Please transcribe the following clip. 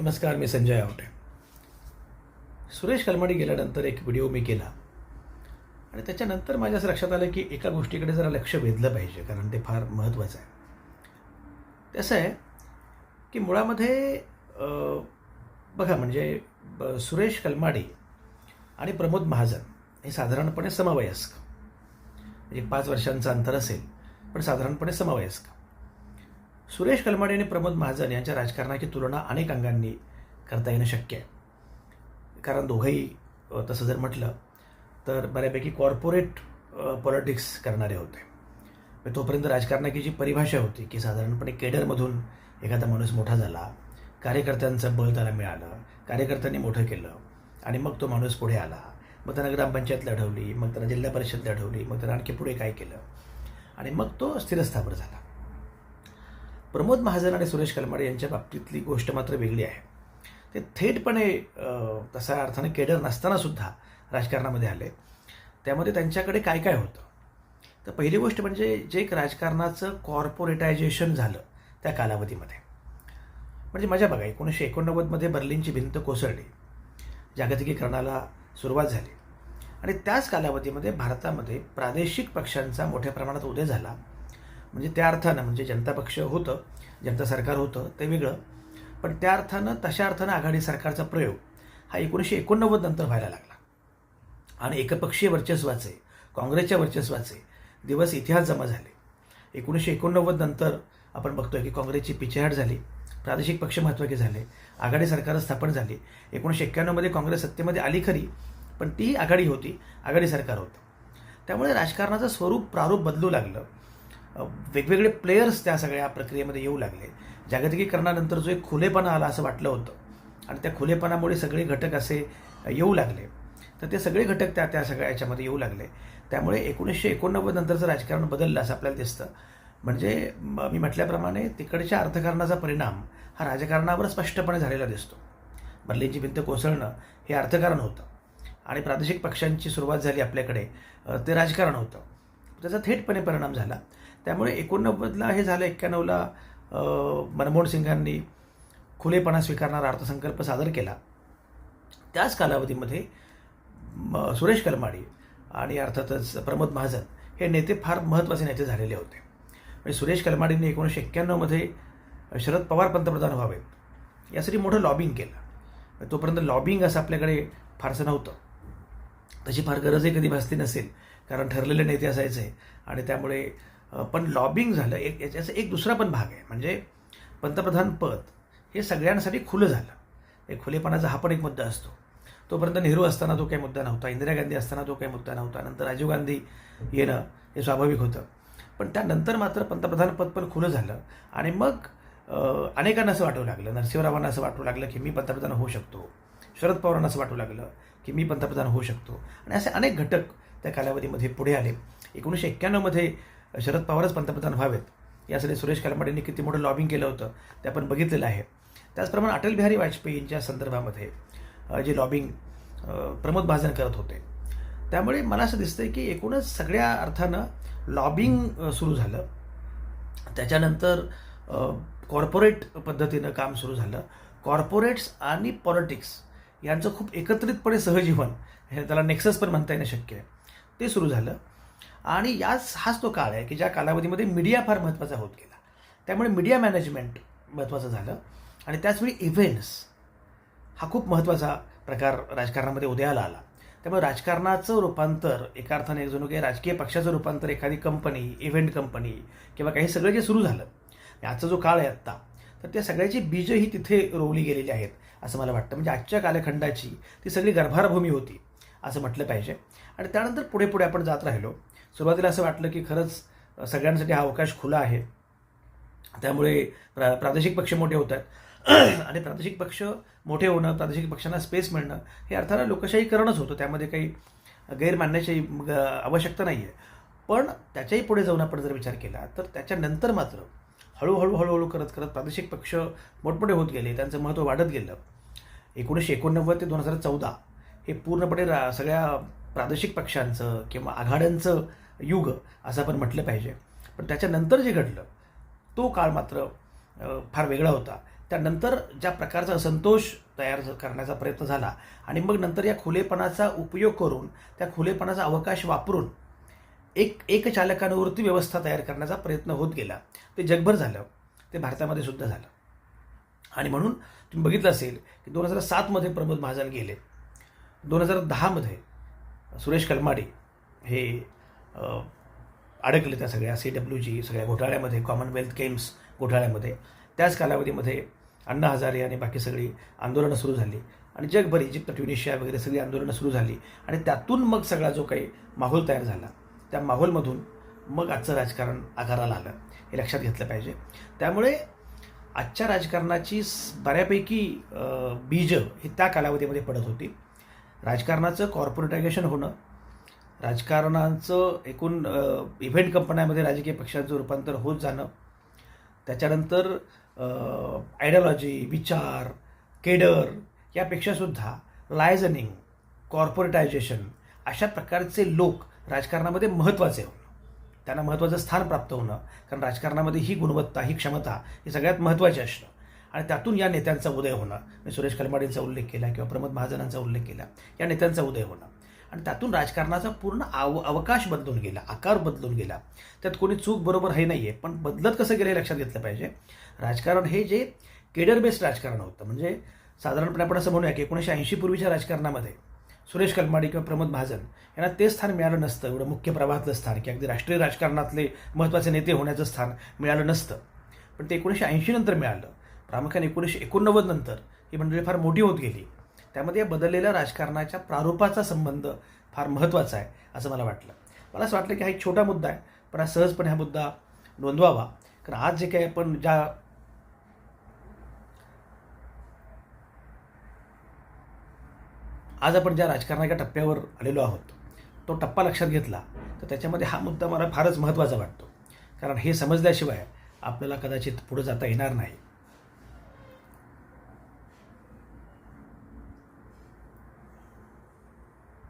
नमस्कार मी संजय आवटे. सुरेश कलमाडी गेल्यानंतर एक व्हिडिओ मी केला. आणि त्याच्यानंतर माझ्या असं लक्षात आलं की एका गोष्टीकडे जरा लक्ष वेधलं पाहिजे कारण ते फार महत्त्वाचं आहे. तसं आहे की मुळामध्ये बघा म्हणजे ब- सुरेश कलमाडी आणि प्रमोद महाजन हे साधारणपणे समवयस्क. म्हणजे पाच वर्षांचं अंतर असेल पण साधारणपणे समवयस्क. सुरेश कलमाडे आणि प्रमोद महाजन यांच्या राजकारणाची तुलना अनेक अंगांनी करता येणं शक्य आहे. कारण दोघंही तसं जर म्हटलं तर बऱ्यापैकी कॉर्पोरेट पॉलिटिक्स करणारे होते. म्हणजे तोपर्यंत राजकारणाची जी परिभाषा होती की साधारणपणे केडरमधून एखादा माणूस मोठा झाला कार्यकर्त्यांचं बळ त्याला मिळालं कार्यकर्त्यांनी मोठं केलं आणि मग तो माणूस पुढे आला मग त्यांना ग्रामपंचायत लढवली मग त्यांना जिल्हा परिषद लढवली मग त्यांना आणखी पुढे काय केलं आणि मग तो स्थिरस्थावर झाला. प्रमोद महाजन आणि सुरेश कलमाडे यांच्या बाबतीतली गोष्ट मात्र वेगळी आहे. ते थेटपणे तसा अर्थाने केडर नसताना सुद्धा राजकारणामध्ये आले. त्यामध्ये त्यांच्याकडे काय काय होतं? तर पहिली गोष्ट म्हणजे जे एक राजकारणाचं कॉर्पोरेटायझेशन झालं त्या कालावधीमध्ये. म्हणजे मजा बघा एकोणीसशे एकोणनव्वदमध्ये बर्लिनची भिंत कोसळली. जागतिकीकरणाला सुरुवात झाली. आणि त्याच कालावधीमध्ये भारतामध्ये प्रादेशिक पक्षांचा मोठ्या प्रमाणात उदय झाला. म्हणजे त्या अर्थानं म्हणजे जनता पक्ष होतं जनता सरकार होतं ते वेगळं. पण त्या अर्थानं तशा अर्थानं आघाडी सरकारचा प्रयोग हा एकोणीसशे एकोणनव्वद नंतर व्हायला लागला. आणि एकपक्षीय वर्चस्वाचे काँग्रेसच्या वर्चस्वाचे दिवस इतिहास जमा झाले. एकोणीसशे एकोणनव्वद नंतर आपण बघतोय की काँग्रेसची पिछेहाट झाली प्रादेशिक पक्ष महत्त्वाचे झाले आघाडी सरकार स्थापन झाली. एकोणीसशे एक्क्याण्णवमध्ये काँग्रेस सत्तेमध्ये आली खरी पण ती आघाडी होती आघाडी सरकार होतं. त्यामुळे राजकारणाचं स्वरूप प्रारूप बदलू लागलं. वेगवेगळे प्लेयर्स त्या सगळ्या प्रक्रियेमध्ये येऊ लागले. जागतिकीकरणानंतर जो एक खुलेपणा आला असं वाटलं होतं. आणि त्या खुलेपणामुळे सगळे घटक असे येऊ लागले. तर ते सगळे घटक त्या त्या सगळ्या याच्यामध्ये येऊ लागले. त्यामुळे एकोणीसशे एकोणनव्वद नंतरचं राजकारण बदललं असं आपल्याला दिसतं. म्हणजे मी म्हटल्याप्रमाणे तिकडच्या अर्थकारणाचा परिणाम हा राजकारणावर स्पष्टपणे झालेला दिसतो. बर्लिनची भिंत कोसळणं हे अर्थकारण होतं. आणि प्रादेशिक पक्षांची सुरुवात झाली आपल्याकडे ते राजकारण होतं. त्याचा थेटपणे परिणाम झाला. त्यामुळे एकोणनव्वदला हे झालं एक्क्याण्णवला मनमोहन सिंगांनी खुलेपणा स्वीकारणारा अर्थसंकल्प सादर केला. त्याच कालावधीमध्ये म- सुरेश कलमाडी आणि अर्थातच प्रमोद महाजन हे नेते फार महत्त्वाचे नेते झालेले होते. म्हणजे सुरेश कलमाडींनी एकोणीसशे एक्क्याण्णवमध्ये शरद पवार पंतप्रधान व्हावेत यासाठी मोठं लॉबिंग केलं. तोपर्यंत लॉबिंग असं आपल्याकडे फारसं नव्हतं. तशी फार गरजही कधी भासली नसेल कारण ठरलेले नेते असायचे आणि त्यामुळे पण लॉबिंग झालं एक याचा एक दुसरा पण भाग आहे. म्हणजे पंतप्रधान पद हे सगळ्यांसाठी खुलं झालं. एक खुलेपणाचा हा पण एक मुद्दा असतो. तोपर्यंत नेहरू असताना तो काही मुद्दा नव्हता इंदिरा गांधी असताना तो काही मुद्दा नव्हता नंतर राजीव गांधी येणं हे स्वाभाविक होतं. पण त्यानंतर मात्र पंतप्रधान पद पण खुलं झालं आणि मग अनेकांना असं वाटू लागलं नरसिंहरावांना असं वाटू लागलं की मी पंतप्रधान होऊ शकतो शरद पवारांना असं वाटू लागलं की मी पंतप्रधान होऊ शकतो. आणि असे अनेक घटक त्या कालावधीमध्ये पुढे आले. एकोणीसशे एक्क्याण्णवमध्ये शरद पवारच पंतप्रधान व्हावेत. यासाठी सुरेश कलमाडींनी किती मोठं लॉबिंग केलं होतं ते आपण बघितलेलं आहे. त्याचप्रमाणे अटल बिहारी वाजपेयींच्या संदर्भामध्ये जे लॉबिंग प्रमोद महाजन करत होते त्यामुळे मला असं दिसतंय की एकूणच सगळ्या अर्थानं लॉबिंग सुरू झालं. त्याच्यानंतर कॉर्पोरेट पद्धतीनं काम सुरू झालं. कॉर्पोरेट्स आणि पॉलिटिक्स यांचं खूप एकत्रितपणे सहजीवन हे त्याला नेक्सस पण म्हणता येणं शक्य आहे. ते सुरू झालं. आणि याच हाच तो काळ आहे की ज्या कालावधीमध्ये मीडिया फार महत्त्वाचा होत गेला. त्यामुळे मीडिया मॅनेजमेंट महत्त्वाचं झालं. आणि त्याचवेळी इव्हेंट्स हा खूप महत्त्वाचा प्रकार राजकारणामध्ये उदयाला आला. त्यामुळे राजकारणाचं रूपांतर एका अर्थाने एक जणू काही राजकीय पक्षाचं रूपांतर एखादी कंपनी इव्हेंट कंपनी किंवा काही सगळं जे सुरू झालं आजचा जो काळ आहे आत्ता तर त्या सगळ्याची बीजं ही तिथे रोवली गेलेली आहेत असं मला वाटतं. म्हणजे आजच्या कालखंडाची ती सगळी गर्भारभूमी होती असं म्हटलं पाहिजे. आणि त्यानंतर पुढे पुढे आपण जात राहिलो. सुरुवातीला असं वाटलं की खरंच सगळ्यांसाठी हा अवकाश खुला आहे. त्यामुळे प्रा प्रादेशिक पक्ष मोठे होत आहेत आणि प्रादेशिक पक्ष मोठे होणं प्रादेशिक पक्षांना स्पेस मिळणं हे अर्थानं लोकशाहीकरणच होतं. त्यामध्ये काही गैरमानण्याची ग- आवश्यकता नाही आहे पण त्याच्याही पुढे जाऊन आपण जर विचार केला तर त्याच्यानंतर मात्र हळूहळू हळूहळू करत करत प्रादेशिक पक्ष मोठमोठे होत गेले. त्यांचं महत्त्व वाढत गेलं. एकोणीसशे एकोणनव्वद ते दोन हजार चौदा हे पूर्णपणे रा सगळ्या प्रादेशिक पक्षांचं किंवा आघाड्यांचं युग असं आपण म्हटलं पाहिजे. पण त्याच्यानंतर जे घडलं तो काळ मात्र फार वेगळा होता. त्यानंतर ज्या प्रकारचा असंतोष तयार करण्याचा प्रयत्न झाला आणि मग नंतर या खुलेपणाचा उपयोग करून त्या खुलेपणाचा अवकाश वापरून एक एक चालकानुवृत्ती व्यवस्था तयार करण्याचा प्रयत्न होत गेला. ते जगभर झालं. ते भारतामध्ये सुद्धा झालं. आणि म्हणून तुम्ही बघितलं असेल की दोन हजार सातमध्ये प्रमोद महाजन गेले. दोन हजार दहामध्ये सुरेश कलमाडी हे अडकले त्या सगळ्या सी डब्ल्यू जी सगळ्या घोटाळ्यामध्ये कॉमनवेल्थ गेम्स घोटाळ्यामध्ये. त्याच कालावधीमध्ये अण्णा हजारे आणि बाकी सगळी आंदोलनं सुरू झाली. आणि जगभर इजिप्त ट्युनिशिया वगैरे सगळी आंदोलनं सुरू झाली. आणि त्यातून मग सगळा जो काही माहोल तयार झाला त्या माहोलमधून मग आजचं राजकारण आकाराला आलं. हे लक्षात घेतलं पाहिजे. त्यामुळे आजच्या राजकारणाची बऱ्यापैकी बीजं ही त्या कालावधीमध्ये पडत होती. राजकारणाचं कॉर्पोरेटायझेशन होणं राजकारणाचं एकूण इव्हेंट कंपन्यामध्ये राजकीय पक्षांचं रूपांतर होत जाणं त्याच्यानंतर आयडियॉलॉजी विचार केडर यापेक्षासुद्धा लायझनिंग कॉर्पोरेटायझेशन अशा प्रकारचे लोक राजकारणामध्ये महत्त्वाचे होणं. त्यांना महत्त्वाचं स्थान प्राप्त होणं कारण राजकारणामध्ये ही गुणवत्ता ही क्षमता ही सगळ्यात महत्त्वाची असणं. आणि त्यातून या नेत्यांचा उदय होणं मी सुरेश कलमाडींचा उल्लेख केला किंवा प्रमोद महाजनांचा उल्लेख केला. या नेत्यांचा उदय होणं आणि त्यातून राजकारणाचा पूर्ण आव अवकाश बदलून गेला आकार बदलून गेला. त्यात कोणी चूक बरोबर हे नाही आहे पण बदलत कसं गेलं हे लक्षात घेतलं पाहिजे. राजकारण हे जे केडर बेस्ड राजकारण होतं म्हणजे साधारणपणे आपण असं म्हणूया की एकोणीसशे ऐंशी पूर्वीच्या राजकारणामध्ये सुरेश कलमाडी किंवा प्रमोद महाजन यांना ते स्थान मिळालं नसतं. एवढं मुख्य प्रवाहातलं स्थान की अगदी राष्ट्रीय राजकारणातले महत्त्वाचे नेते होण्याचं स्थान मिळालं नसतं. पण ते एकोणीसशे ऐंशी नंतर मिळालं. प्रामुख्याने एकोणीसशे एकोणनव्वद नंतर ही मंडळी फार मोठी होत गेली. त्यामध्ये या बदललेल्या राजकारणाच्या प्रारूपाचा संबंध फार महत्त्वाचा आहे असं मला वाटलं. मला असं वाटलं की हा एक छोटा मुद्दा आहे पण हा सहजपणे हा मुद्दा नोंदवावा. कारण आज जे काही आपण ज्या आज आपण ज्या राजकारणाच्या टप्प्यावर आलेलो आहोत तो टप्पा लक्षात घेतला तर त्याच्यामध्ये हा मुद्दा मला फारच महत्त्वाचा वाटतो. कारण हे समजल्याशिवाय आपल्याला कदाचित पुढे जाता येणार नाही.